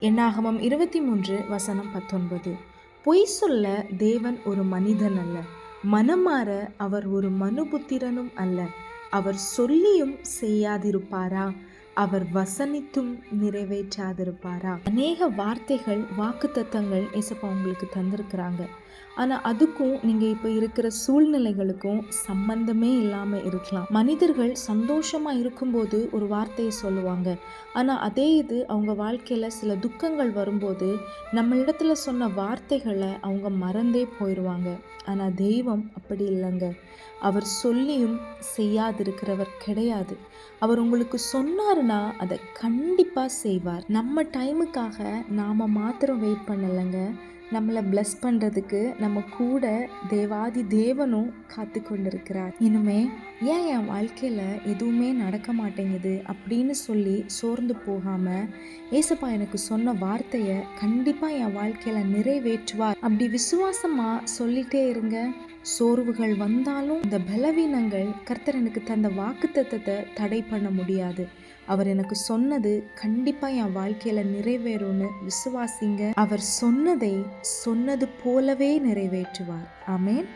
என்னாகமம் இருபத்தி மூன்று வசனம் பத்தொன்பது. பொய் சொல்ல தேவன் ஒரு மனிதன் அல்ல. மனமாற அவர் ஒரு மனுபுத்திரனும் அல்ல. அவர் சொல்லியும் செய்யாதிருப்பாரா? அவர் வசனித்தும் நிறைவேற்றாதிருப்பாரா? அநேக வார்த்தைகள் வாக்குத்தத்தங்கள் இசப்பா உங்களுக்கு தந்திருக்கிறாங்க. ஆனால் அதுக்கும் நீங்கள் இப்போ இருக்கிற சூழ்நிலைகளுக்கும் சம்பந்தமே இல்லாமல் இருக்கலாம். மனிதர்கள் சந்தோஷமாக இருக்கும்போது ஒரு வார்த்தையை சொல்லுவாங்க. ஆனால் அதே இது அவங்க வாழ்க்கையில் சில துக்கங்கள் வரும்போது நம்ம இடத்துல சொன்ன வார்த்தைகளை அவங்க மறந்தே போயிடுவாங்க ஆனால் தெய்வம் அப்படி இல்லைங்க. அவர் சொல்லியும் செய்யாதிருக்கிறவர் கிடையாது. அவர் உங்களுக்கு சொன்னார் சொன்னாருன்னா அதை கண்டிப்பாக செய்வார். நம்ம டைமுக்காக நாம் மாத்திரம் வெயிட் பண்ணலைங்க. நம்மளை பிளஸ் பண்ணுறதுக்கு நம்ம கூட தேவாதி தேவனும் காத்து கொண்டிருக்கிறார் இனிமே ஏன் என் வாழ்க்கையில் எதுவுமே நடக்க மாட்டேங்குது அப்படின்னு சொல்லி சோர்ந்து போகாமல் ஏசப்பா எனக்கு சொன்ன வார்த்தையை கண்டிப்பாக என் வாழ்க்கையில் நிறைவேற்றுவார் அப்படி விசுவாசமாக சொல்லிட்டே இருங்க. சோர்வுகள் வந்தாலும் இந்த பலவீனங்கள் கர்த்தர் எனக்கு தந்த வாக்குத்தத்தத்தை தடை பண்ண முடியாது. அவர் எனக்கு சொன்னது கண்டிப்பாக என் வாழ்க்கையில் நிறைவேறும்னு விசுவாசிங்க. அவர் சொன்னதை சொன்னது போலவே நிறைவேற்றுவார். ஆமேன்.